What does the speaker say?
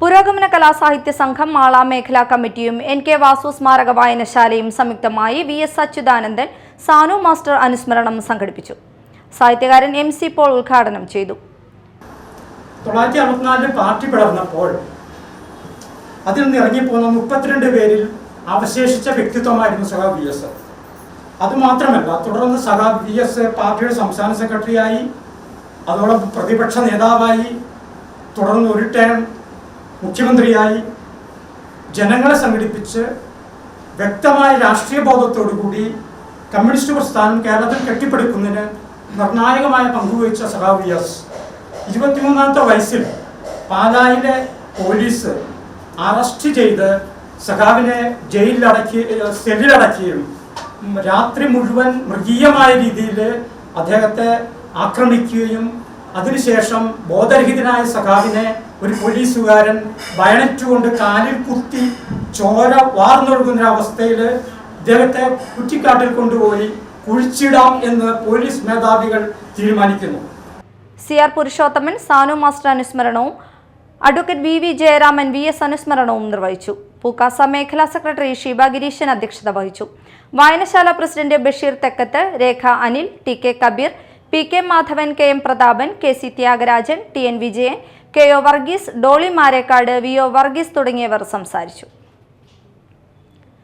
പുരോഗമന കലാസാഹിത്യ സംഘം മാള മേഖലാ കമ്മിറ്റിയും എൻ കെ വാസു സ്മാരക വായനശാലയും സംയുക്തമായി V S Achuthanandan Sanu master അനുസ്മരണം സംഘടിപ്പിച്ചു. സാഹിത്യകാരൻ എം സി പോൾ ഉദ്ഘാടനം ചെയ്തു. പാർട്ടി അതിൽ നിന്ന് ഇറങ്ങിപ്പോകുന്ന മുപ്പത്തിരണ്ട് പേരിൽ അവശേഷിച്ച വ്യക്തിത്വമായിരുന്നു സഹാബ് വി എസ്. അതുമാത്രമല്ല തുടർന്ന് സഹാബ് വി എസ് പാർട്ടിയുടെ സംസ്ഥാന സെക്രട്ടറിയായി അതോടൊപ്പം പ്രതിപക്ഷ നേതാവായി തുടർന്ന് ഒരു ടേം മുഖ്യമന്ത്രിയായി ജനങ്ങളെ സംഘടിപ്പിച്ച് വ്യക്തമായ രാഷ്ട്രീയ ബോധത്തോടു കൂടി കമ്മ്യൂണിസ്റ്റ് പ്രസ്ഥാനം കേരളത്തിൽ കെട്ടിപ്പടുക്കുന്നതിന് നിർണായകമായ പങ്കുവഹിച്ച എസ്. ഇരുപത്തിമൂന്നാമത്തെ വയസ്സിൽ പാലായിലെ പോലീസ് അറസ്റ്റ് ചെയ്ത് സഖാവിനെ ജയിലിലടക്കി സെല്ലിലടക്കുകയും രാത്രി മുഴുവൻ മൃഗീയമായ രീതിയിൽ അദ്ദേഹത്തെ ആക്രമിക്കുകയും അതിനുശേഷം ബോധരഹിതനായ സഖാവിനെ ഒരു പോലീസുകാരൻ ബയണറ്റ് കൊണ്ട് കാലിൽ കുത്തി ചോര വാർന്നൊഴുകുന്ന അവസ്ഥയിൽ ഇദ്ദേഹത്തെ കുറ്റിക്കാട്ടിൽ കൊണ്ടുപോയി കുഴിച്ചിടാം എന്ന് പോലീസ് മേധാവികൾ തീരുമാനിക്കുന്നു. C R Purushothaman Sanu master അനുസ്മരണവും advocate V V Jayaraman V S അനുസ്മരണവും നിർവഹിച്ചു. പൂക്കാസ മേഖലാ സെക്രട്ടറി ഷീബ ഗിരീശൻ അധ്യക്ഷത വഹിച്ചു. വായനശാല president Basheer Thekkath Rekha Anil T K Kabeer P K Madhavan K M Prathapan K C Thyagarajan T N Vijayan K O Varghese Dolly Marekkad V O Varghese തുടങ്ങിയവർ സംസാരിച്ചു.